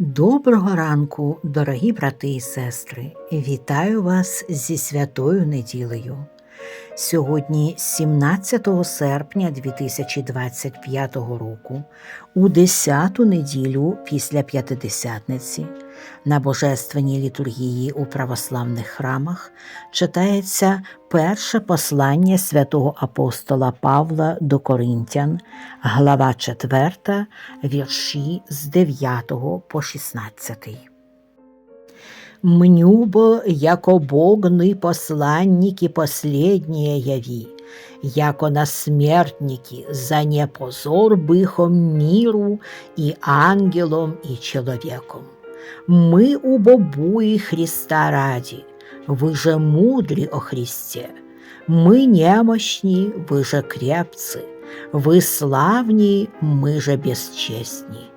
Доброго ранку, дорогі брати і сестри! Вітаю вас зі святою неділею. Сьогодні, 17 серпня 2025 року, у 10-ту неділю після П'ятидесятниці, на Божественній літургії у православних храмах читається перше послання святого апостола Павла до Коринтян, глава 4, вірші з 9 по 16. Мню бо, яко богны посланники последние яви, яко на смертники за непозор быхом миру и ангелом и человеком Мы убобуи Христа ради, вы же мудри о Христе, мы немощни, вы же крепцы, вы славні, ми же безчесні.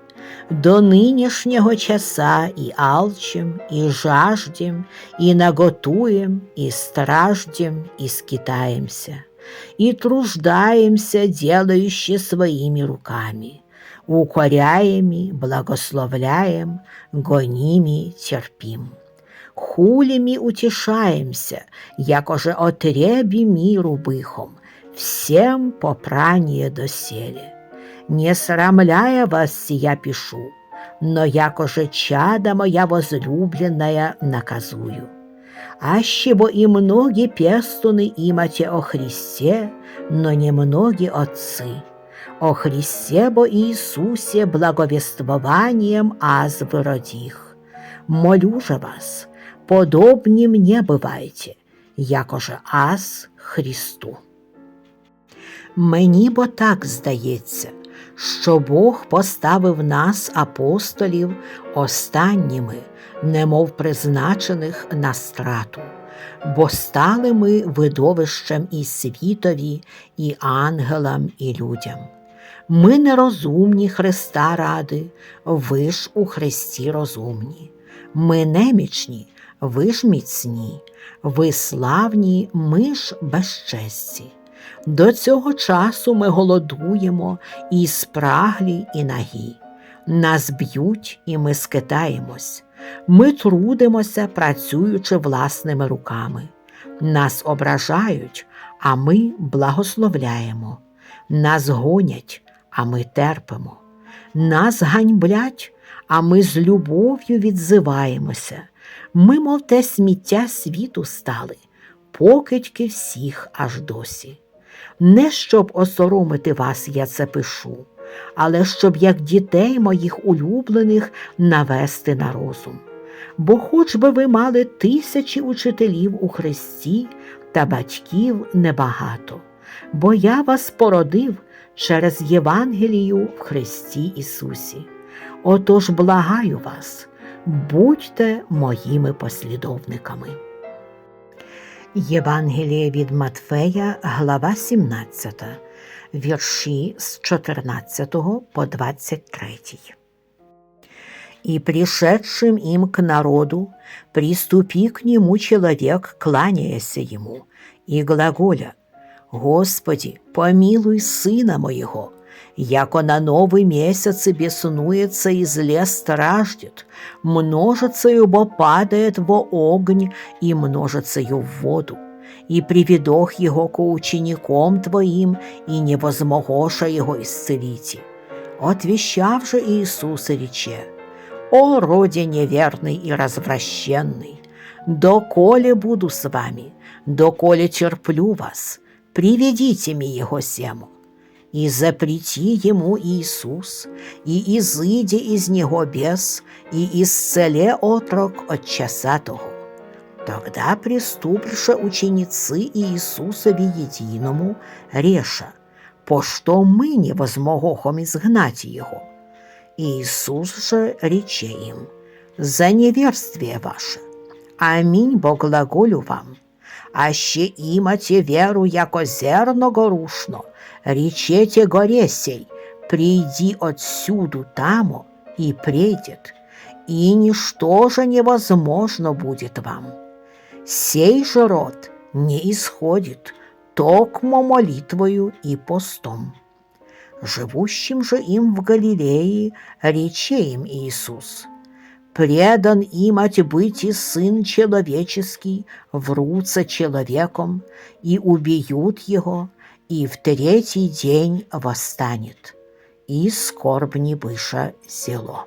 До нынешнего часа и алчим, и жаждем, и наготуем, и страждем, и скитаемся, и труждаемся, делающие своими руками, укоряеми, благословляем, гоними, терпим. Хулими утешаемся, якоже отребі миру быхом, всем попрание доселе. Не срамляя вас сия пишу, но якоже чада моя возлюбленная наказую. Аще бо и многие пестуны имате о Христе, но не многие отцы. О Христе бо Иисусе благовествованием аз выродих. Молю же вас, подобні мне бывайте, якоже аз Христу. Мені бо так здається, що Бог поставив нас, апостолів, останніми, немов призначених на страту, бо стали ми видовищем і світові, і ангелам, і людям. Ми нерозумні Христа ради, ви ж у Христі розумні. Ми немічні, ви ж міцні, ви славні, ми ж безчесті. До цього часу ми голодуємо і спраглі, і нагі. Нас б'ють, і ми скитаємось. Ми трудимося, працюючи власними руками. Нас ображають, а ми благословляємо. Нас гонять, а ми терпимо. Нас ганьблять, а ми з любов'ю відзиваємося. Ми, мов те сміття світу стали, покидьки всіх аж досі. Не щоб осоромити вас, я це пишу, але щоб як дітей моїх улюблених навести на розум. Бо хоч би ви мали тисячі учителів у Христі та батьків небагато, бо я вас породив через Євангелію в Христі Ісусі. Отож благаю вас, будьте моїми послідовниками. Євангеліє від Матфея, глава 17, вірші з 14 по 23. И пришедшим им к народу, приступи к нему человек, кланяясь ему, и глаголя, «Господи, помилуй сына моего, яко на новый месяц беснуется и зле страждет, множицею бо падает во огонь и множицею в воду. И приведох его ко учеником твоим, и не возмогоша его исцелите. Отвещав же Иисус и рече, «О, роде неверный и развращенный, доколе буду с вами, доколе терплю вас, приведите мне его сему» и запрети ему Иисус, и изыди из него бес, и исцеле отрок от часа того. Тогда приступши ученицы Иисусови единому, реша, по что мы не возмогохом изгнать его. Иисус же рече им, за неверствие ваше. Аминь, бо глаголю вам, аще имате веру, яко зерно горушно, речете горе сей, приди отсюду тамо, и придет, и ничто же невозможно будет вам. Сей же род не исходит токмо молитвою и постом. Живущим же им в Галилее рече им Иисус, предан имать быть и сын человеческий в руце человеком, и убьют его, и в третий день восстанет. І скорбні биша зіло.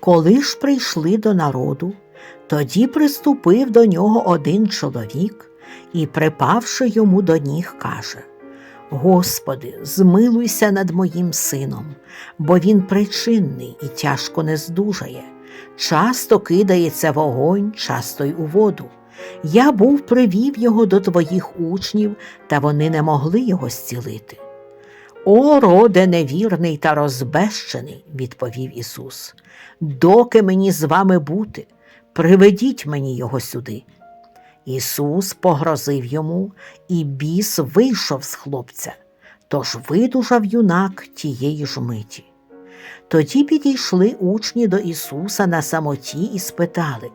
Коли ж прийшли до народу, тоді приступив до нього один чоловік і, припавши йому до ніг, каже: Господи, змилуйся над моїм сином, бо він причинний і тяжко не здужає. Часто кидається в огонь, часто й у воду. Я був привів його до твоїх учнів, та вони не могли його зцілити. О, роде невірний та розбещений, відповів Ісус, доки мені з вами бути, приведіть мені його сюди. Ісус погрозив йому, і біс вийшов з хлопця, тож видужав юнак тієї ж миті. Тоді підійшли учні до Ісуса на самоті і спитали,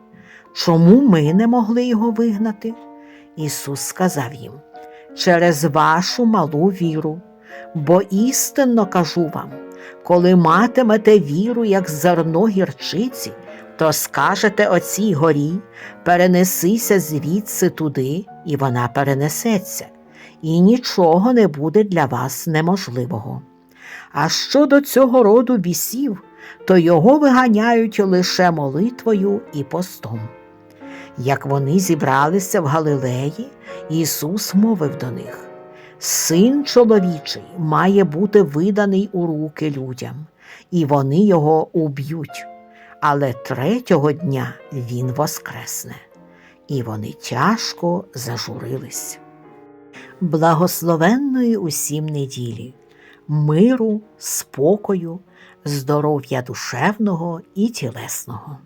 чому ми не могли його вигнати? Ісус сказав їм, через вашу малу віру, бо істинно кажу вам, коли матимете віру, як зерно гірчиці, то скажете оцій горі, перенесися звідси туди, і вона перенесеться, і нічого не буде для вас неможливого. А щодо цього роду бісів, то його виганяють лише молитвою і постом. Як вони зібралися в Галилеї, Ісус мовив до них: Син чоловічий має бути виданий у руки людям, і вони його уб'ють. Але третього дня він воскресне. І вони тяжко зажурились. Благословенної усім неділі, миру, спокою, здоров'я душевного і тілесного.